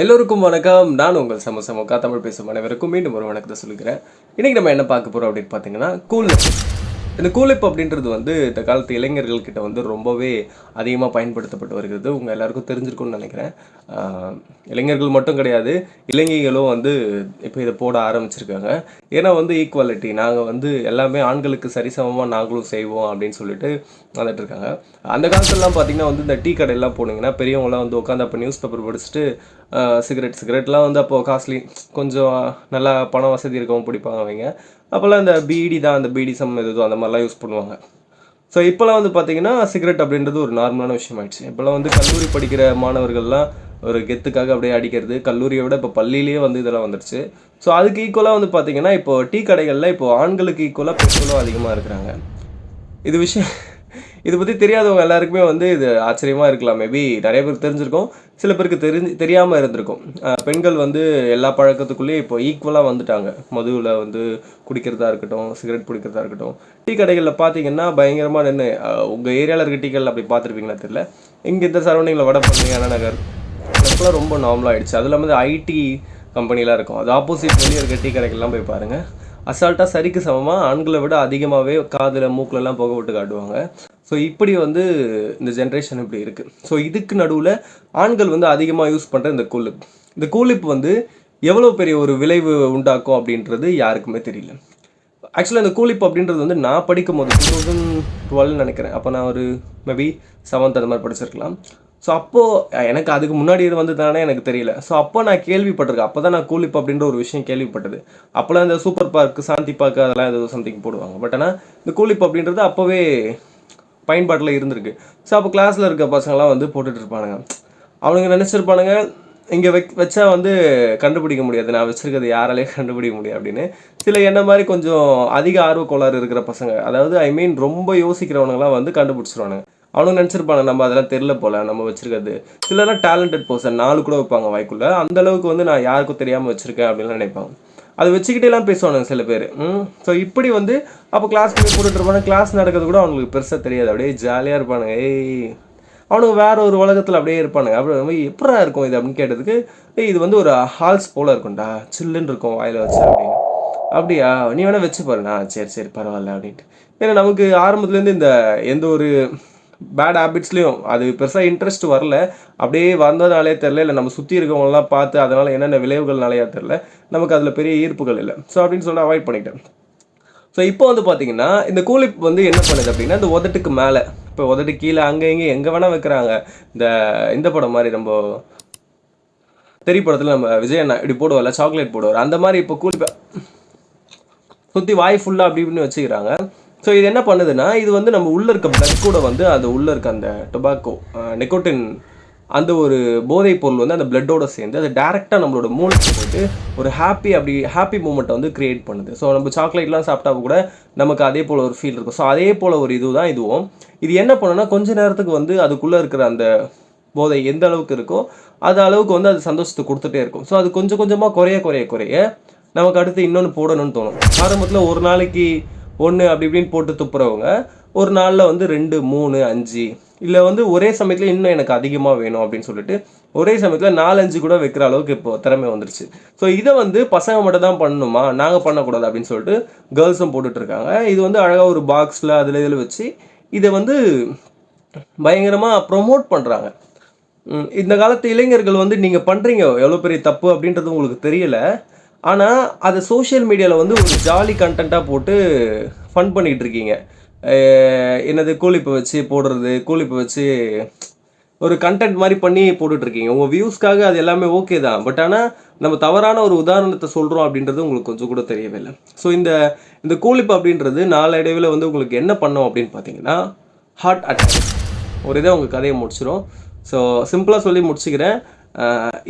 எல்லோருக்கும் வணக்கம். நான் உங்கள் சம சமக்கா தமிழ் பேசும் அனைவருக்கும் மீண்டும் ஒரு வணக்கத்தை சொல்லிக்கிறேன் இன்றைக்கி நம்ம என்ன பார்க்க போகிறோம் அப்படின்னு பார்த்தீங்கன்னா கூலிப் இந்த கூலிப் அப்படின்றது வந்து இந்த காலத்து இளைஞர்கள்கிட்ட வந்து ரொம்பவே அதிகமாக பயன்படுத்தப்பட்டு வருகிறது. உங்கள் எல்லாருக்கும் தெரிஞ்சிருக்கும்னு நினைக்கிறேன். இளைஞர்கள் மட்டும் கிடையாது இளைஞர்களும் வந்து இப்போ இதை போட ஆரம்பிச்சிருக்காங்க. ஏன்னா வந்து ஈக்குவாலிட்டி நாங்கள் வந்து எல்லாமே ஆண்களுக்கு சரிசமமாக நாங்களும் செய்வோம் அப்படின்னு சொல்லிட்டு வந்துட்டு இருக்காங்க. அந்த காலத்துலலாம் பார்த்தீங்கன்னா வந்து இந்த டீ கடையெல்லாம் போனீங்கன்னா பெரியவங்களாம் வந்து உட்காந்து அப்போ நியூஸ் பேப்பர் படிச்சுட்டு சிகரெட் சிகரெட்லாம் வந்து அப்போது காஸ்ட்லி கொஞ்சம் நல்லா பண வசதி இருக்கவும் பிடிப்பாங்க அவங்க. அப்போல்லாம் இந்த பீடி தான் அந்த பீடி சம் எதுதோ அந்த மாதிரிலாம் யூஸ் பண்ணுவாங்க. ஸோ இப்போலாம் வந்து பார்த்தீங்கன்னா சிகரெட் அப்படின்றது ஒரு நார்மலான விஷயம் ஆயிடுச்சு இப்போலாம் வந்து கல்லூரி படிக்கிற மாணவர்கள்லாம் ஒரு கெத்துக்காக அப்படியே அடிக்கிறது கல்லூரியை விட இப்போ பள்ளியிலேயே வந்து இதெல்லாம் வந்துடுச்சு. ஸோ அதுக்கு ஈக்குவலாக வந்து பார்த்தீங்கன்னா இப்போ டீ கடைகளில் இப்போ ஆண்களுக்கு ஈக்குவலாக பெண்களும் அதிகமாக இருக்கிறாங்க. இது விஷயம் இது பற்றி தெரியாதவங்க எல்லாருக்குமே வந்து இது ஆச்சரியமாக இருக்கலாம். மேபி நிறைய பேருக்கு தெரிஞ்சிருக்கும். சில பேருக்கு தெரிஞ்சு தெரியாமல் இருந்திருக்கும். பெண்கள் வந்து எல்லா பழக்கத்துக்குள்ளேயும் இப்போ ஈக்குவலாக வந்துட்டாங்க. மதுவில் வந்து குடிக்கிறதா இருக்கட்டும் சிகரெட் பிடிக்கிறதா இருக்கட்டும். டீ கடைகளில் பார்த்தீங்கன்னா பயங்கரமாக நின்று உங்கள் ஏரியாவில் இருக்க டீ கடையில் அப்படி பார்த்துருப்பீங்களா தெரியல. இங்கே இந்த சரௌண்டிங்கில் வடபழனி அண்ணா நகர் அதுக்கெல்லாம் ரொம்ப நார்மலாக ஆயிடுச்சு. அது இல்லாமல் ஐடி கம்பெனிலாம் இருக்கும். அது ஆப்போசிட் வெளியே இருக்க டீ கடைகள்லாம் போய் பாருங்கள் அசால்ட்டாக சரிக்கு சமமாக ஆண்களை விட அதிகமாகவே காதில் மூக்கிலலாம் புகை விட்டு காட்டுவாங்க. ஸோ இப்படி வந்து இந்த ஜென்ரேஷன் இப்படி இருக்குது ஸோ இதுக்கு நடுவில் ஆண்கள் வந்து அதிகமாக யூஸ் பண்ணுற இந்த கூலிப் இந்த கூலிப் வந்து எவ்வளோ பெரிய ஒரு விளைவு உண்டாக்கும் அப்படின்றது யாருக்குமே தெரியல. ஆக்சுவலாக இந்த கூலிப் அப்படின்றது வந்து நான் படிக்கும் போது டூ தௌசண்ட் டுவெல்னு நினைக்கிறேன். அப்போ நான் ஒரு மேபி செவன்த் அந்த மாதிரி படிச்சிருக்கலாம். ஸோ அப்போது எனக்கு அதுக்கு முன்னாடி இது வந்து தானே எனக்கு தெரியல. ஸோ அப்போ நான் கேள்விப்பட்டிருக்கேன். அப்போ தான் நான் கூலிப் அப்படின்ற ஒரு விஷயம் கேள்விப்பட்டது. அப்போலாம் இந்த சூப்பர் பார்க் சாந்தி பார்க் அதெல்லாம் ஏதோ சம்திங் போடுவாங்க. பட் ஆனால் இந்த கூலிப் அப்படின்றது அப்போவே பயன்பாட்டில் இருந்திருக்கு. ஸோ அப்போ கிளாஸில் இருக்க பசங்களாம் வந்து போட்டுட்டு இருப்பானுங்க. அவனுங்க நினச்சிருப்பானுங்க இங்கே வெக் வச்சா வந்து கண்டுபிடிக்க முடியாது. நான் வச்சுருக்கிறது யாராலே கண்டுபிடிக்க முடியாது. அப்படின்னு. சில என்ன மாதிரி கொஞ்சம் அதிக ஆர்வக்கோளாறு இருக்கிற பசங்க அதாவது ஐ மீன் ரொம்ப யோசிக்கிறவனுங்களாம் வந்து கண்டுபிடிச்சிருவானுங்க. அவனுங்க நினச்சிருப்பாங்க. நம்ம அதெல்லாம் தெரில போல. நம்ம வச்சிருக்கிறது. சிலர்லாம் டேலண்டட் பர்சன் நாலு கூட வைப்பாங்க வாய்க்குள்ள. அந்த அளவுக்கு வந்து நான் யாருக்கும் தெரியாமல் வச்சிருக்கேன் அப்படின்லாம் நினைப்பாங்க. அதை வச்சுக்கிட்டேலாம் பேசுவானுங்க சில பேர். ம்? ஸோ இப்படி வந்து அப்போ கிளாஸ் போய் போட்டுட்டு இருப்பாங்க கிளாஸ் நடக்கிறது கூட அவங்களுக்கு பெருசாக தெரியாது. அப்படியே ஜாலியாக இருப்பானுங்க. ஏய் அவனுங்க வேற ஒரு உலகத்தில் அப்படியே இருப்பானுங்க. அப்படி எப்படா இருக்கும் இது அப்படின்னு கேட்டதுக்கு ஏய் இது வந்து ஒரு ஹால்ஸ் போல இருக்கும்டா. சில்லுன்னு இருக்கும் வாயில் வச்சு அப்படின்னு. அப்படியா? நீ வேணால் வச்சு பாருண்ணா சரி சரி பரவாயில்ல அப்படின்ட்டு. ஏன்னா நமக்கு ஆரம்பத்துலேருந்து இந்த எந்த ஒரு பேட் ஹேபிட்ஸ்லையும் அது பெருசாக இன்ட்ரெஸ்ட் வரல. அப்படியே வந்ததுனாலே தெரில இல்லை நம்ம சுற்றி இருக்கவங்களாம் பார்த்து அதனால் என்னென்ன விளைவுகள்னாலையா தெரில நமக்கு அதில் பெரிய ஈர்ப்புகள் இல்லை. ஸோ அப்படின்னு சொல்லி அவாய்ட் பண்ணிட்டேன். ஸோ இப்போ வந்து பார்த்தீங்கன்னா இந்த கூலிப் வந்து என்ன பண்ணுது அப்படின்னா இந்த உதட்டுக்கு மேலே இப்போ உதட்டு கீழே அங்கே இங்கே எங்கே வேணால் வைக்கிறாங்க. இந்த இந்த படம் மாதிரி நம்ம திரைப்படத்தில் நம்ம விஜய் அண்ணா இப்படி போடுவோம்ல சாக்லேட் போடுவார். அந்த மாதிரி இப்போ கூலிப்பை சுற்றி வாய் ஃபுல்லாக அப்படி இப்படின்னு வச்சுக்கிறாங்க. ஸோ இது என்ன பண்ணுதுன்னா இது வந்து நம்ம உள்ளே இருக்க பிளட் கூட வந்து அது உள்ளே இருக்க அந்த டொபாக்கோ நெக்கோட்டின் அந்த ஒரு போதைப் பொருள் வந்து அந்த பிளட்டோட சேர்ந்து அது டேரெக்டாக நம்மளோட மூளைக்கு போயிட்டு ஒரு ஹாப்பி அப்படி ஹாப்பி மூமெண்ட்டை வந்து க்ரியேட் பண்ணுது. ஸோ நம்ம சாக்லேட்லாம் சாப்பிட்டா கூட நமக்கு அதே போல் ஒரு ஃபீல் இருக்கும். ஸோ அதே போல் ஒரு இது தான் இதுவும். இது என்ன பண்ணுன்னா கொஞ்ச நேரத்துக்கு வந்து அதுக்குள்ளே இருக்கிற அந்த போதை எந்த அளவுக்கு இருக்கோ அது அளவுக்கு வந்து அது சந்தோஷத்தை கொடுத்துட்டே இருக்கும். ஸோ அது கொஞ்சம் கொஞ்சமாக குறைய குறைய குறைய நமக்கு அடுத்து இன்னொன்று போடணும்னு தோணும். ஆரம்பத்தில் ஒரு நாளைக்கு ஒன்று அப்படி இப்படின்னு போட்டு துப்புறவங்க ஒரு நாளில் வந்து ரெண்டு மூணு அஞ்சு. இல்லை வந்து ஒரே சமயத்தில் இன்னும் எனக்கு அதிகமாக வேணும் அப்படின்னு சொல்லிட்டு ஒரே சமயத்தில் நாலஞ்சு கூட வைக்கிற அளவுக்கு இப்போ திறமை வந்துருச்சு. ஸோ இதை வந்து பசங்க மட்டும் தான் பண்ணணுமா? நாங்கள் பண்ணக்கூடாது அப்படின்னு சொல்லிட்டு கேர்ள்ஸும் போட்டுட்ருக்காங்க இது வந்து அழகாக ஒரு பாக்ஸில் அதில் இதில் வச்சு இதை வந்து பயங்கரமாக ப்ரொமோட் பண்ணுறாங்க இந்த காலத்து இளைஞர்கள் வந்து நீங்கள் பண்ணுறீங்க எவ்வளோ பெரிய தப்பு அப்படின்றது உங்களுக்கு தெரியலை. ஆனால் அதை சோஷியல் மீடியாவில் வந்து ஒரு ஜாலி கண்டென்ட்டாக போட்டு ஃபன் பண்ணிகிட்டு இருக்கீங்க. என்னது கூலிப்பை வச்சு போடுறது கூலிப்பை வச்சு ஒரு கண்டென்ட் மாதிரி பண்ணி போட்டுட்ருக்கீங்க உங்கள் வியூஸ்க்காக அது எல்லாமே ஓகே தான். பட் ஆனால் நம்ம தவறான ஒரு உதாரணத்தை சொல்கிறோம் அப்படின்றது உங்களுக்கு கொஞ்சம் கூட தெரியவே இல்லை. ஸோ இந்த இந்த கூலிப்பு அப்படின்றது நாளடைவில் வந்து உங்களுக்கு என்ன பண்ணோம் அப்படின்னு பார்த்தீங்கன்னா ஹார்ட் அட்டாக் ஒரு இதை உங்கள் கதையை முடிச்சிடும் ஸோ சிம்பிளாக சொல்லி முடிச்சுக்கிறேன்.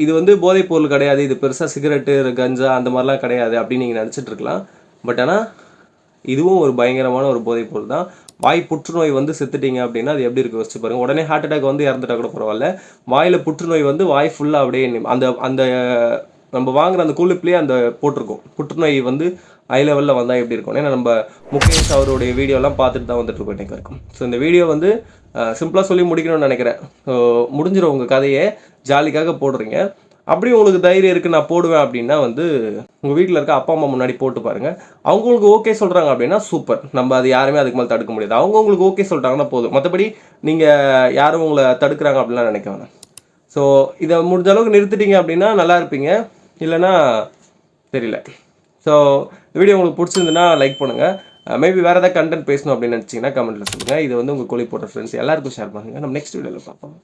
இது வந்து போதைப் பொருள் கிடையாது. இது பெருசாக சிகரெட்டு கஞ்சா அந்த மாதிரிலாம் கிடையாது அப்படின்னு நீங்கள் நினச்சிட்டு இருக்கலாம். பட் ஆனால் இதுவும் ஒரு பயங்கரமான ஒரு போதைப் பொருள் தான். வாய் புற்றுநோய் வந்து செத்துட்டீங்க அப்படின்னா அது எப்படி இருக்கு? யோசிச்சு பாருங்க. உடனே ஹார்ட் அட்டாக் வந்து இறந்துட்டா கூட பரவாயில்ல. வாயில் புற்றுநோய் வந்து வாய் ஃபுல்லாக அப்படியே அந்த அந்த நம்ம வாங்குற அந்த கூலிப்லேயே அந்த போட்டிருக்கோம். புற்றுநோய் வந்து ஹை லெவலில் வந்தால் எப்படி இருக்கும் ஏன்னா நம்ம முகேஷ் அவருடைய வீடியோலாம் பார்த்துட்டு தான் வந்துட்டு இருக்கோம் இன்னைக்கு வரைக்கும். ஸோ இந்த வீடியோ வந்து சிம்பிளாக சொல்லி முடிக்கணும்னு நினைக்கிறேன். ஸோ முடிஞ்சிடும் உங்கள் கதையை. ஜாலிக்காக போடுறீங்க. அப்படி உங்களுக்கு தைரியம் இருக்குது நான் போடுவேன் அப்படின்னா வந்து உங்கள் வீட்டில் இருக்க அப்பா அம்மா முன்னாடி போட்டு பாருங்கள் அவங்களுக்கு ஓகே சொல்கிறாங்க அப்படின்னா சூப்பர் நம்ம அது யாருமே அதுக்கு மேலே தடுக்க முடியாது. அவங்க உங்களுக்கு ஓகே சொல்கிறாங்கன்னா போதும். மற்றபடி நீங்கள் யாரும் உங்களை தடுக்கிறாங்க அப்படிலாம் நினைக்க வேணாம். ஸோ இதை முடிஞ்ச அளவுக்கு நிறுத்திட்டீங்க அப்படின்னா நல்லா இருப்பீங்க. இல்லைன்னா தெரியல. ஸோ இந்த வீடியோ உங்களுக்கு பிடிச்சிருந்துன்னா லைக் பண்ணுங்கள் மேபி uh, வேறு ஏதாவது கண்டென்ட் பேசணும் அப்படின்னு நினச்சிங்கன்னா கமெண்ட்டில் சொல்லுங்கள் இது வந்து உங்கள் கோழி போட்ட ஃப்ரெண்ட்ஸ் எல்லாருக்கும் ஷேர் பண்ணுங்கள் நம்ம நெக்ஸ்ட் வீடியோவில் பார்ப்போம்.